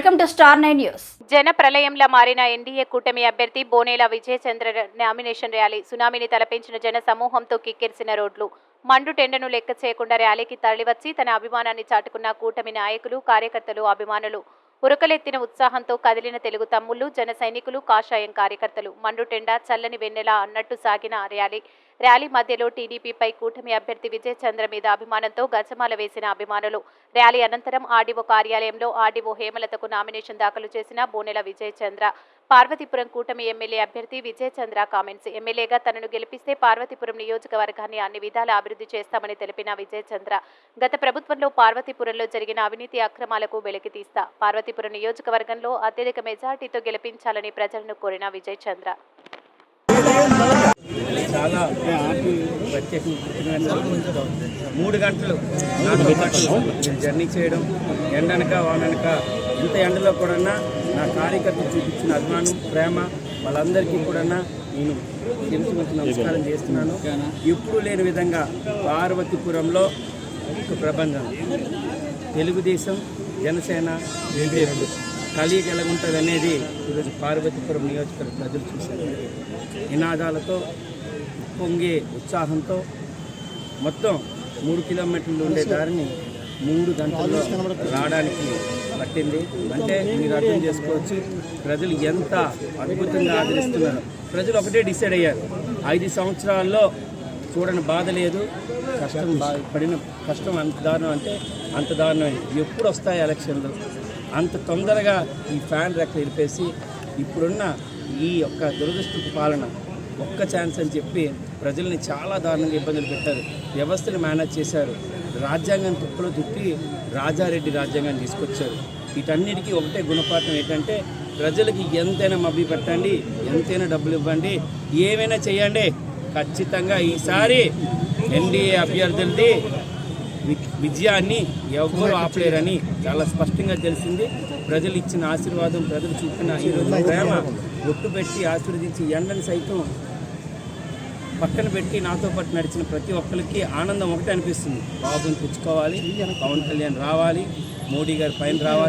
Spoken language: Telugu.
Welcome to star nine news. జన ప్రళయంలా మారిన ఎన్డీఏ కూటమి అభ్యర్థి బోనేల విజయచంద్ర నామినేషన్ ర్యాలీ సునామీని తలపించిన జన సమూహంతో కిక్కిరిసిన రోడ్లు. మండు టెండను లెక్క చేయకుండా ర్యాలీకి తరలివచ్చి తన అభిమానాన్ని చాటుకున్న కూటమి నాయకులు కార్యకర్తలు అభిమానులు. ఉరకలెత్తిన ఉత్సాహంతో కదిలిన తెలుగు తమ్ముళ్ళు జన సైనికులు కాషాయం కార్యకర్తలు. మండు టెండ చల్లని వెన్నెల అన్నట్టు సాగిన ర్యాలీ. ర్యాలీ మధ్యలో టీడీపీపై కూటమి అభ్యర్థి విజయ్ చంద్ర మీద అభిమానంతో గజమాల వేసిన అభిమానులు. ర్యాలీ అనంతరం ఆర్డీఓ కార్యాలయంలో ఆర్డీఓ హేమలతకు నామినేషన్ దాఖలు చేసిన బోనెల విజయ్ చంద్ర. పార్వతీపురం కూటమి ఎమ్మెల్యే అభ్యర్థి విజయ్ చంద్ర కామెంట్స్. ఎమ్మెల్యేగా తనను గెలిపిస్తే పార్వతీపురం నియోజకవర్గాన్ని అన్ని విధాలా అభివృద్ధి చేస్తామని తెలిపిన విజయ్ చంద్ర గత ప్రభుత్వంలో పార్వతీపురంలో జరిగిన అవినీతి అక్రమాలకు వెలికి తీస్తా. పార్వతీపురం నియోజకవర్గంలో అత్యధిక మెజార్టీతో గెలిపించాలని ప్రజలను కోరిన విజయ్ చంద్ర. చాలా ప్రత్యేకంగా మూడు గంటలు. నాతో పాటు జర్నీ చేయడం ఎండనక వాననక ఇంత ఎండలో కూడా నా కార్యకర్తలు చూపించిన అభిమానం ప్రేమ వాళ్ళందరికీ కూడా నేను తెలిసి నమస్కారం చేస్తున్నాను. ఎప్పుడూ లేని విధంగా పార్వతీపురంలో ఒక ప్రబంధం. తెలుగుదేశం జనసేన రెండు కలిగి ఎలాగుంటుంది అనేది ఈరోజు పార్వతీపురం నియోజకవర్గ ప్రజలు చూశారు. నినాదాలతో పొంగే ఉత్సాహంతో మొత్తం మూడు కిలోమీటర్లు ఉండే దారిని మూడు గంటల్లో రావడానికి పట్టింది. అంటే మీరు అర్థం చేసుకోవచ్చు ప్రజలు ఎంత అద్భుతంగా ఆదరిస్తున్నారు. ప్రజలు ఒకటే డిసైడ్ అయ్యారు. ఐదు సంవత్సరాల్లో చూడని బాధ లేదు. కష్టం పడిన కష్టం అంత దారుణం అంటే అంత దారుణమైంది ఎప్పుడు వస్తాయి ఎలక్షన్లు? అంత తొందరగా ఈ ఫ్యాన్ రెక్క ఇరిపేసి ఇప్పుడున్న ఈ యొక్క దురదృష్టపు పాలన ఒక్క ఛాన్స్ అని చెప్పి ప్రజల్ని చాలా దారుణంగా ఇబ్బందులు పెట్టారు. వ్యవస్థను మేనేజ్ చేశారు. రాజ్యాంగం తుప్పలో తుప్పి రాజారెడ్డి రాజ్యాంగాన్ని తీసుకొచ్చారు. వీటన్నిటికీ ఒకటే గుణపాఠం ఏంటంటే ప్రజలకి ఎంతైనా మబ్బి పెట్టండి ఎంతైనా డబ్బులు ఇవ్వండి ఏమైనా చేయండి. ఖచ్చితంగా ఈసారి ఎన్డీఏ అభ్యర్థులది విజయాన్ని ఎవ్వరూ ఆపలేరని చాలా స్పష్టంగా తెలిసింది. ప్రజలు ఇచ్చిన ఆశీర్వాదం ప్రజలు చూపిన ఈరోజు ప్రేమ ఒట్టు పెట్టి ఆశీర్వదించి ఎండని సైతం పక్కన పెట్టి నాతో పాటు నడిచిన ప్రతి ఒక్కరికి ఆనందం ఒకటే అనిపిస్తుంది. బాబుని తెచ్చుకోవాలి పవన్ కళ్యాణ్ రావాలి మోడీ గారి పైన రావాలి.